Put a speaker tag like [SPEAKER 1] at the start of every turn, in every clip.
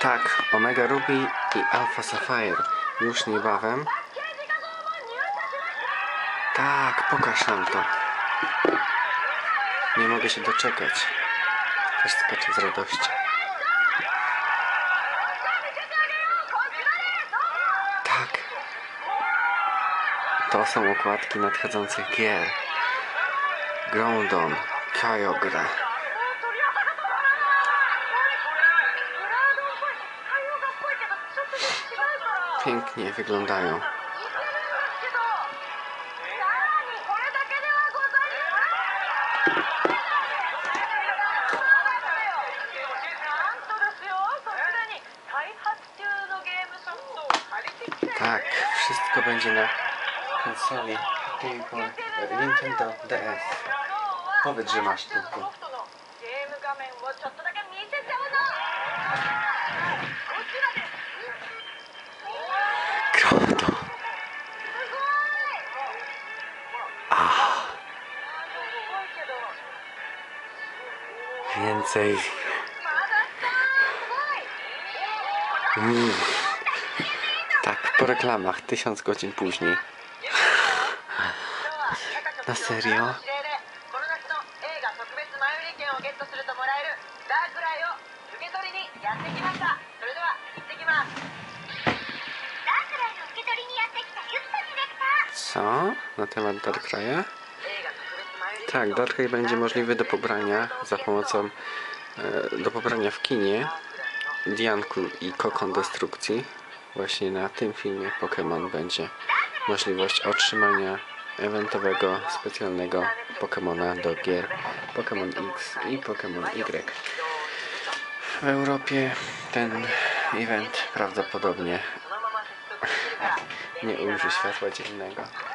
[SPEAKER 1] Tak, Omega Ruby i Alpha Sapphire już niebawem. Tak, pokaż nam to. Nie mogę się doczekać. Też skaczę z radości. Tak. To są okładki nadchodzących gier. Groundon, Kyogre. Pięknie wyglądają. Tak, wszystko będzie na konsoli Nintendo DS. Powiedz, że masz tylko.
[SPEAKER 2] ゲ
[SPEAKER 1] więcej. Mm. Tak, po reklamach, tysiąc godzin później. Na serio? Co? Na temat
[SPEAKER 2] Darkraja?
[SPEAKER 1] Tak, Darkrai będzie możliwy do pobrania za pomocą e, do pobrania w kinie Dianku i Kokon Destrukcji. Właśnie na tym filmie Pokémon będzie możliwość otrzymania eventowego, specjalnego Pokémona do gier Pokémon X i Pokémon Y. W Europie ten event prawdopodobnie nie ujrzy światła dziennego.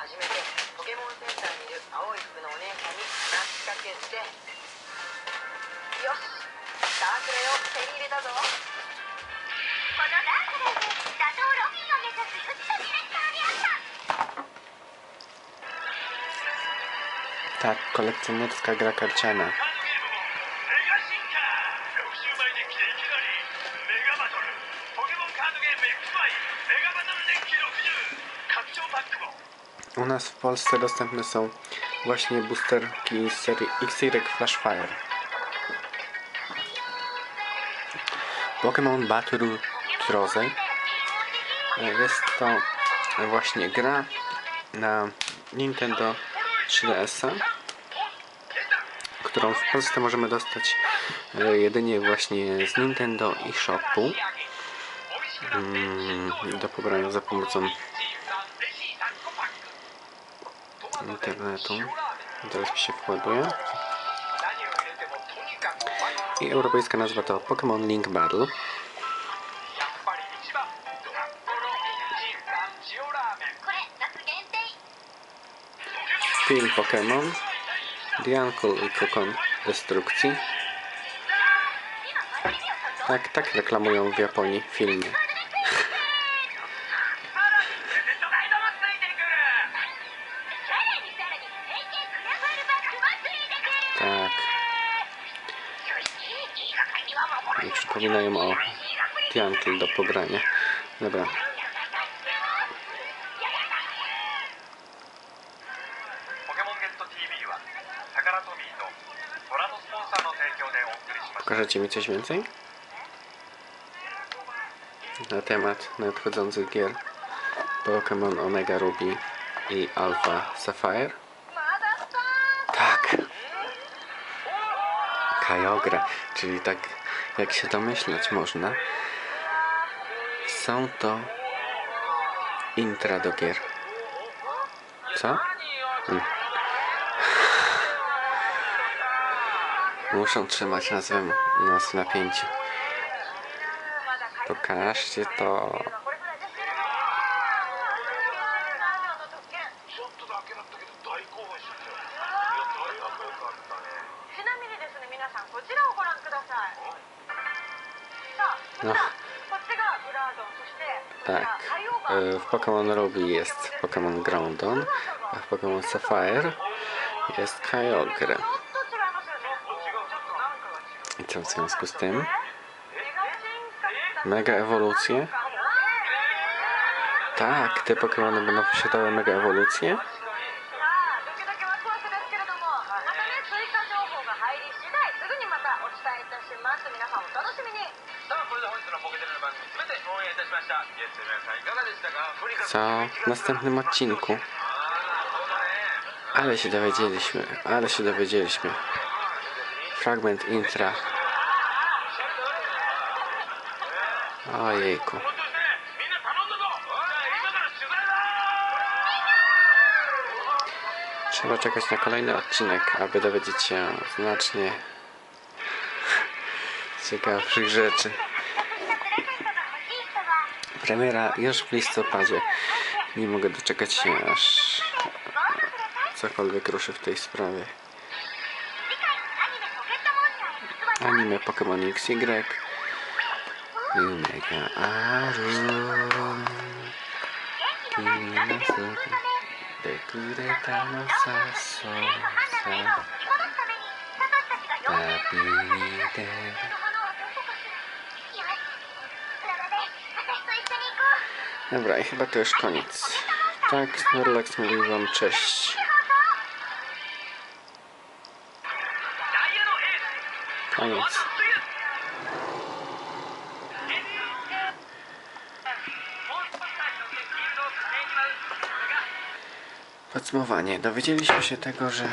[SPEAKER 2] 始めてポケモンセンターにいる青い服のお姉さんに話しかけてよしダークレイを手に入れたぞこのダークレイで打倒ロビンを目指すユッタディレクターであった
[SPEAKER 1] Tak, kolekcjonerska gra karciana. Nas w Polsce dostępne są właśnie boosterki z serii X-Y Flashfire. Pokémon Battle Trozej. Jest to właśnie gra na Nintendo 3DS-a, którą w Polsce możemy dostać e, jedynie właśnie z Nintendo i Shopu mm, do pobrania za pomocą internetu. Teraz mi się właduje. I europejska nazwa to Pokémon Link Battle. Film Pokémon. Diankul i Kokon Destrukcji. Tak, tak reklamują w Japonii filmy. Tak. I przypominają o Tiantle do pobrania. Dobra. Pokażecie mi coś więcej? Na temat nadchodzących gier Pokémon Omega Ruby i Alpha Sapphire? Kyogre, czyli tak jak się domyślać można, są to intra do gier. Co? Hmm. Muszą trzymać nazwę, nas w napięciu. Pokażcie to.
[SPEAKER 2] これくらいですけどの特権
[SPEAKER 3] ちょっとだけだったけど大興奮しちゃったよいや大仲良かったね
[SPEAKER 2] ちなみにですね皆さんこちらをご覧くださいさあ
[SPEAKER 1] あ
[SPEAKER 2] こっちがブラードンそして
[SPEAKER 1] Tak. e, W Pokémon Ruby jest Pokémon Groudon, a w Pokémon Sapphire jest Kyogre. I co w związku z tym? Mega ewolucje? Tak, te Pokémony będą posiadały mega ewolucję? co w następnym odcinku. Ale się dowiedzieliśmy, ale się dowiedzieliśmy. Fragment intra. Ojejku. Trzeba czekać na kolejny odcinek, aby dowiedzieć się znacznie ciekawszych rzeczy. Premiera już w listopadzie. Nie mogę doczekać się, aż cokolwiek ruszy w tej sprawie. Anime Pokémon XY Mega Arum Kimi no suki Dekureta no sasosa Tabi ni deru Dobra, i chyba to już koniec. Tak, Snorlax mówił wam cześć. Koniec. Podsumowanie. Dowiedzieliśmy się tego, że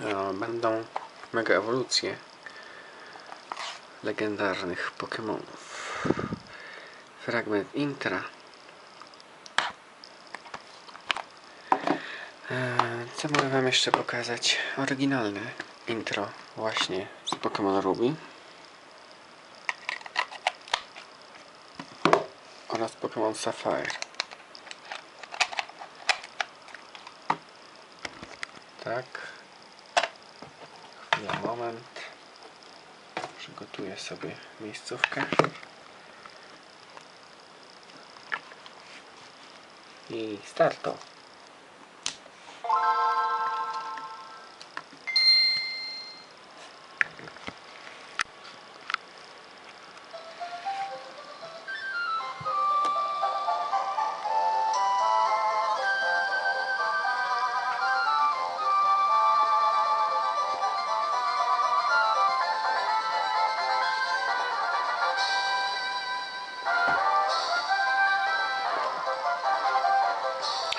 [SPEAKER 1] e, będą mega ewolucje legendarnych Pokémonów. Fragment intra. E, Co mogę wam jeszcze pokazać? Oryginalne intro właśnie z Pokémon Ruby. oraz Pokémon Sapphire. Tak. Chwila, moment. Przygotuję sobie miejscówkę. I starto.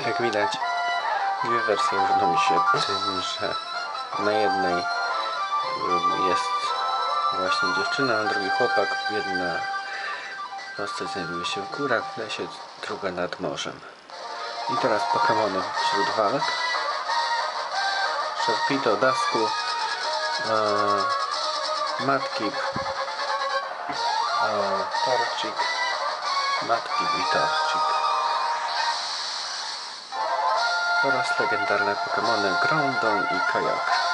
[SPEAKER 1] Jak widać, dwie wersje różnią się tym, że na jednej ym, jest właśnie dziewczyna, a drugi chłopak. Jedna postać znajduje się w górach, w lesie, druga nad morzem. I teraz Pokémony wśród walk. Sharpedo, Dasku, e, Matkip, e, Torcik, Matkip i Torcik. Oraz legendarne Pokémony Groudon i Kyogre.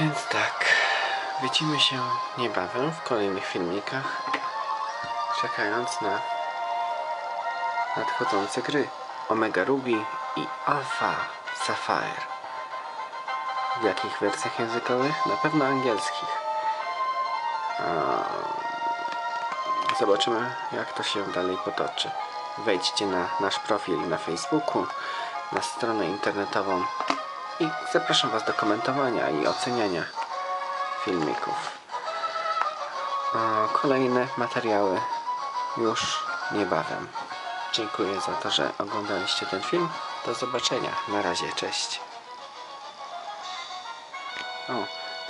[SPEAKER 1] Więc tak, widzimy się niebawem w kolejnych filmikach, czekając na nadchodzące gry Omega Ruby i Alpha Sapphire. W jakich wersjach językowych? Na pewno angielskich. Zobaczymy, jak to się dalej potoczy. Wejdźcie na nasz profil na Facebooku, na stronę internetową i zapraszam Was do komentowania i oceniania filmików. Kolejne materiały już niebawem. Dziękuję za to, że oglądaliście ten film. Do zobaczenia. Na razie, cześć. O,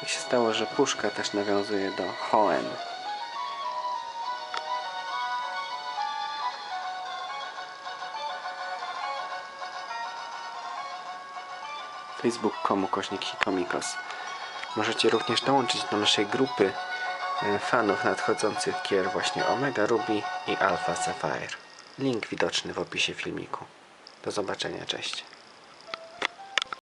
[SPEAKER 1] tak się stało, że puszka też nawiązuje do Hoenn. facebook.com kośnik hikomikos. Możecie również dołączyć do naszej grupy e, fanów nadchodzących gier właśnie Omega Ruby i Alpha Sapphire. Link widoczny w opisie filmiku. Do zobaczenia, cześć.